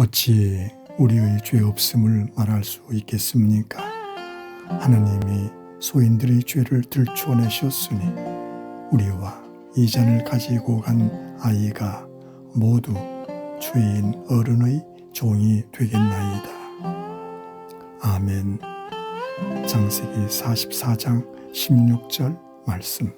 어찌 우리의 죄 없음을 말할 수 있겠습니까? 하느님이 소인들의 죄를 들추어내셨으니 우리와 이 잔을 가지고 간 아이가 모두 주인 어른의 종이 되겠나이다. 아멘. 장세기 44장 16절 말씀.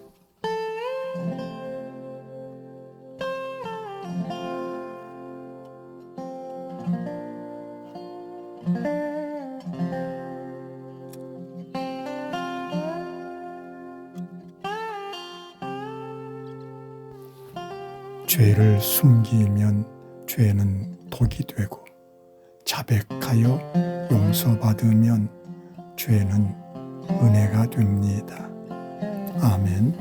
죄를 숨기면 죄는 독이 되고 자백하여 용서받으면 죄는 은혜가 됩니다. 아멘.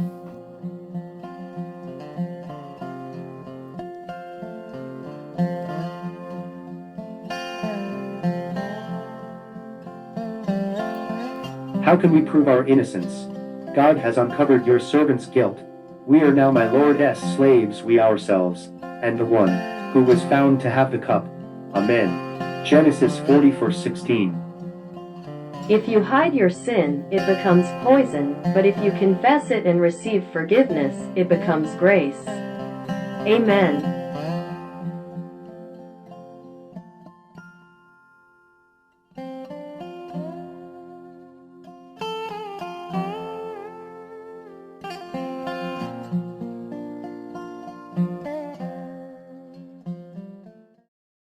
How can we prove our innocence? God has uncovered your servant's guilt. We are now my Lord's slaves, we ourselves, and the one who was found to have the cup. Amen. Genesis 44 16. If you hide your sin, it becomes poison, but if you confess it and receive forgiveness, it becomes grace. Amen.